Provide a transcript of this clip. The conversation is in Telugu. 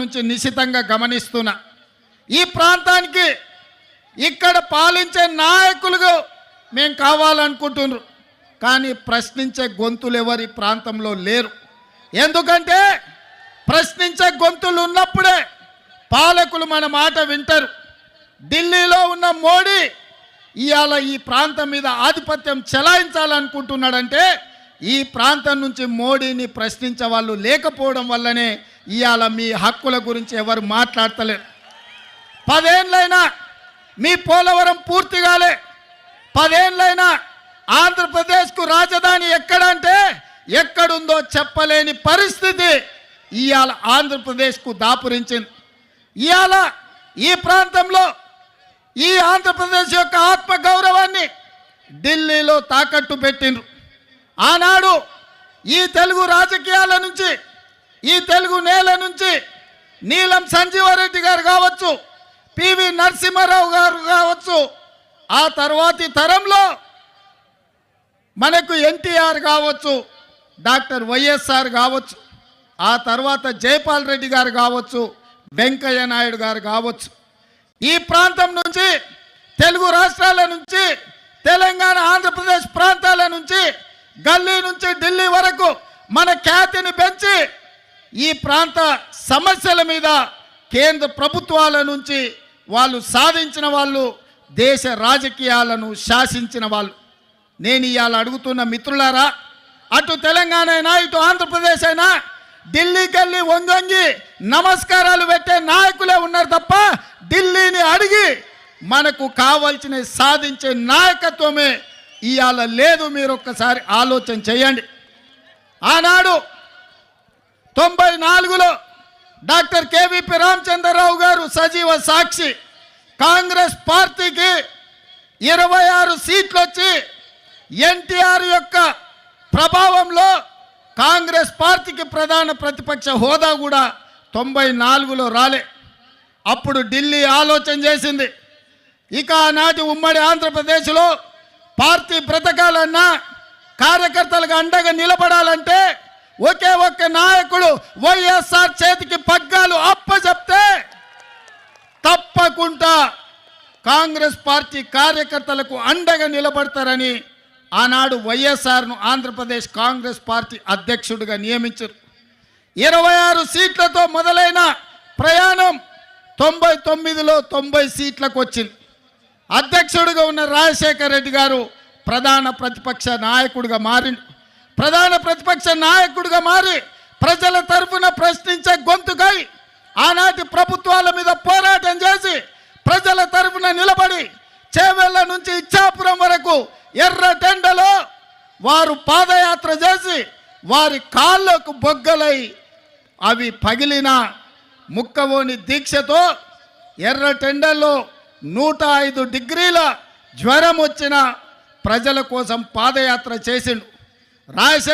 నుంచి నిశితంగా గమనిస్తున్నా ఈ ప్రాంతానికి ఇక్కడ పాలించే నాయకులుగా మేము కావాలనుకుంటున్నారు. కానీ ప్రశ్నించే గొంతులు ఎవరి ప్రాంతంలో లేరు. ఎందుకంటే ప్రశ్నించే గొంతులు ఉన్నప్పుడే పాలకులు మన మాట వింటారు. ఢిల్లీలో ఉన్న మోడీ ఇవాళ ఈ ప్రాంతం మీద ఆధిపత్యం చెలాయించాలనుకుంటున్నాడంటే ఈ ప్రాంతం నుంచి మోడీని ప్రశ్నించే వాళ్ళు లేకపోవడం వల్లనే ఇవాళ మీ హక్కుల గురించి ఎవరు మాట్లాడతలేరు. పదేళ్ళైనా మీ పోలవరం పూర్తి కాలే. పదేళ్ళైనా ఆంధ్రప్రదేశ్కు రాజధాని ఎక్కడంటే ఎక్కడుందో చెప్పలేని పరిస్థితి ఇవాళ ఆంధ్రప్రదేశ్కు దాపురించింది. ఇవాళ ఈ ప్రాంతంలో ఈ ఆంధ్రప్రదేశ్ యొక్క ఆత్మ గౌరవాన్ని ఢిల్లీలో తాకట్టు పెట్టిండ్రు. ఆనాడు ఈ తెలుగు రాజకీయాల నుంచి ఈ తెలుగు నేల నుంచి నీలం సంజీవారెడ్డి గారు కావచ్చు పివి నరసింహారావు గారు కావచ్చు ఆ తర్వాతి తరంలో మనకు ఎన్టీఆర్ కావచ్చు డాక్టర్ వైఎస్ఆర్ కావచ్చు ఆ తర్వాత జైపాల్ రెడ్డి గారు కావచ్చు వెంకయ్య నాయుడు గారు కావచ్చు. ఈ ప్రాంతం నుంచి తెలుగు రాష్ట్రాల నుంచి తెలంగాణ ఆంధ్రప్రదేశ్ ప్రాంతాల నుంచి గల్లీ నుంచి ఢిల్లీ వరకు మన ఖ్యాతిని పెంచి ఈ ప్రాంత సమస్యల మీద కేంద్ర ప్రభుత్వాల నుంచి వాళ్ళు సాధించిన వాళ్ళు దేశ రాజకీయాలను శాసించిన వాళ్ళు. నేను ఇవాళ అడుగుతున్న మిత్రులారా అటు తెలంగాణ అయినా ఇటు ఆంధ్రప్రదేశ్ అయినా ఢిల్లీకి వెళ్ళి వంగొంగి నమస్కారాలు పెట్టే నాయకులే ఉన్నారు తప్ప ఢిల్లీని అడిగి మనకు కావాల్సిన సాధించే నాయకత్వమే ఇవాళ లేదు. మీరు ఒక్కసారి ఆలోచన చేయండి. ఆనాడు తొంభై నాలుగులో డాక్టర్ కేవీపీ రామచంద్రరావు గారు సజీవ సాక్షి. కాంగ్రెస్ పార్టీకి ఇరవై ఆరు సీట్లు వచ్చి ఎన్టీఆర్ యొక్క ప్రభావంలో కాంగ్రెస్ పార్టీకి ప్రధాన ప్రతిపక్ష హోదా కూడా తొంభై నాలుగులో రాలే. అప్పుడు ఢిల్లీ ఆలోచన చేసింది. ఇక ఆనాటి ఉమ్మడి ఆంధ్రప్రదేశ్లో పార్టీ బ్రతకాలన్నా కార్యకర్తలకు అండగా నిలబడాలంటే ఒకే ఒక్క నాయకుడు వైఎస్ఆర్ చేతికి పగ్గాలు అప్పచెప్తే తప్పకుండా కాంగ్రెస్ పార్టీ కార్యకర్తలకు అండగా నిలబడతారని ఆనాడు వైఎస్ఆర్ను ఆంధ్రప్రదేశ్ కాంగ్రెస్ పార్టీ అధ్యక్షుడిగా నియమించారు. ఇరవై ఆరు సీట్లతో మొదలైన ప్రయాణం తొంభై తొమ్మిదిలో తొంభై సీట్లకు వచ్చింది. అధ్యక్షుడిగా ఉన్న రాజశేఖర రెడ్డి గారు ప్రధాన ప్రతిపక్ష నాయకుడిగా మారింది ప్రధాన ప్రతిపక్ష నాయకుడిగా మారి ప్రజల తరఫున ప్రశ్నించే గొంతుకై ఆనాటి ప్రభుత్వాల మీద పోరాటం చేసి ప్రజల తరఫున నిలబడి చేవెళ్ళ నుంచి ఇచ్చాపురం వరకు ఎర్ర టెండలో వారు పాదయాత్ర చేసి వారి కాళ్ళకు బొగ్గలై అవి పగిలిన ముక్కవోని దీక్షతో ఎర్ర టెండల్లో నూట ఐదు డిగ్రీల జ్వరం వచ్చిన ప్రజల కోసం పాదయాత్ర చేసిండు. రాజశేఖర